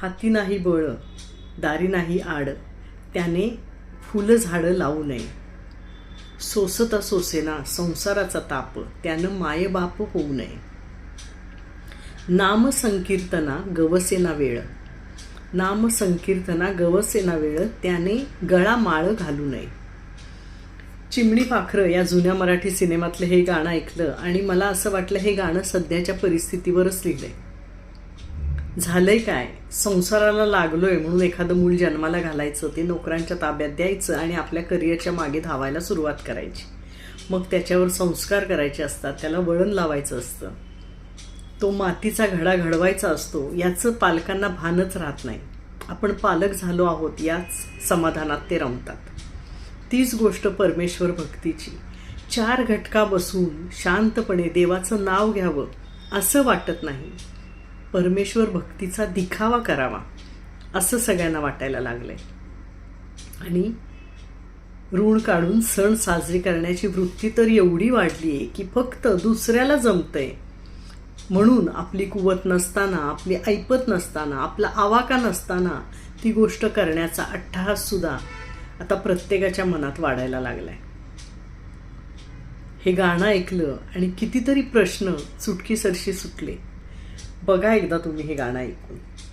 हाती नाही बळ दारी नाही आड त्याने फुलं झाडं लावू नये. सोसता सोसेना संसाराचा ताप त्यानं मायबाप होऊ नये. नाम संकीर्तना गवसेना वेळ. नामसंकीर्तना गवसेना वेळ त्याने गळा माळ घालू नये. चिमणी पाखरं या जुन्या मराठी सिनेमातलं हे गाणं ऐकलं आणि मला असं वाटलं हे गाणं सध्याच्या परिस्थितीवरच लिहिलं आहे झालंय काय? संसाराला लागलोय म्हणून एखादं मूल जन्माला घालायचं ते नोकरांच्या ताब्यात द्यायचं आणि आपल्या करिअरच्या मागे धावायला सुरुवात करायची. मग त्याच्यावर संस्कार करायचे असतात त्याला वळण लावायचं असतं. तो मातीचा घडा घडवायचा असतो याचं पालकांना भानच राहत नाही. आपण पालक झालो आहोत याच समाधानात ते रमतात. तीच गोष्ट परमेश्वर भक्तीची. चार घटका बसून शांतपणे देवाचं नाव घ्यावं असं वाटत नाही. परमेश्वर भक्तीचा दिखावा करावा असं सगळ्यांना वाटायला लागलं आहे आणि ऋण काढून सण साजरे करण्याची वृत्ती तर एवढी वाढली आहे की फक्त दुसऱ्याला जमतंय. म्हणून आपली कुवत नसताना आपली ऐपत नसताना आपला आवाका नसताना ती गोष्ट करण्याचा अट्टहाससुद्धा आता प्रत्येकाच्या मनात वाढायला लागलाय. हे गाणं ऐकलं आणि कितीतरी प्रश्न चुटकीसरशी सुटले. बघा एकदा तुम्ही हे गाणं ऐकून.